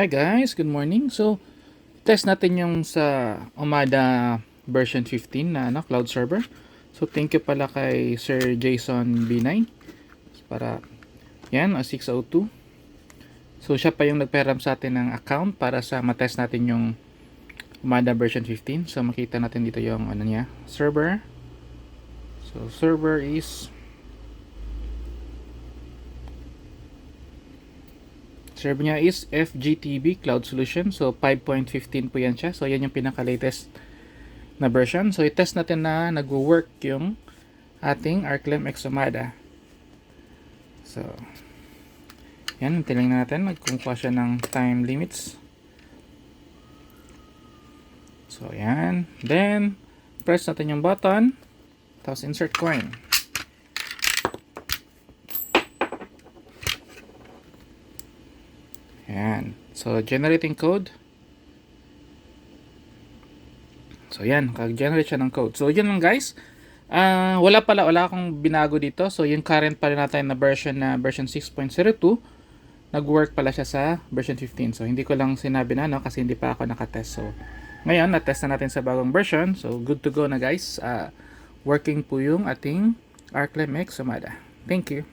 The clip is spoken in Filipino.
Hi guys, good morning. So, test natin yung sa Omada version 15 na ano, cloud server. So, thank you pala kay Sir Jason B9 para yan, o 602. So, siya pa yung nagparam sa atin ng account para sa matest natin yung Omada version 15. So, makita natin dito yung ano niya, server. So, server is Server niya is FGTB Cloud Solution. So, 5.15 po yan siya. So, yan yung pinaka-latest na version. So, i-test natin na nagwo-work yung ating Arclem Exomada. So, yan. Tingnan natin. Nagkungkuha siya ng time limits. So, yan. Then, press natin yung button. Tapos, insert coin. Ayan. So, generating code. So, yan. Kag-generate siya ng code. So, yun lang guys. Ah, wala pala, wala akong binago dito. So, yung current pala natin na version na version 6.02, nag-work pala siya sa version 15. So, hindi ko lang sinabi na, no, kasi hindi pa ako nakatest. So, ngayon, na-test na natin sa bagong version. So, good to go na guys. Ah, working po yung ating Arclem X Sumada. Thank you.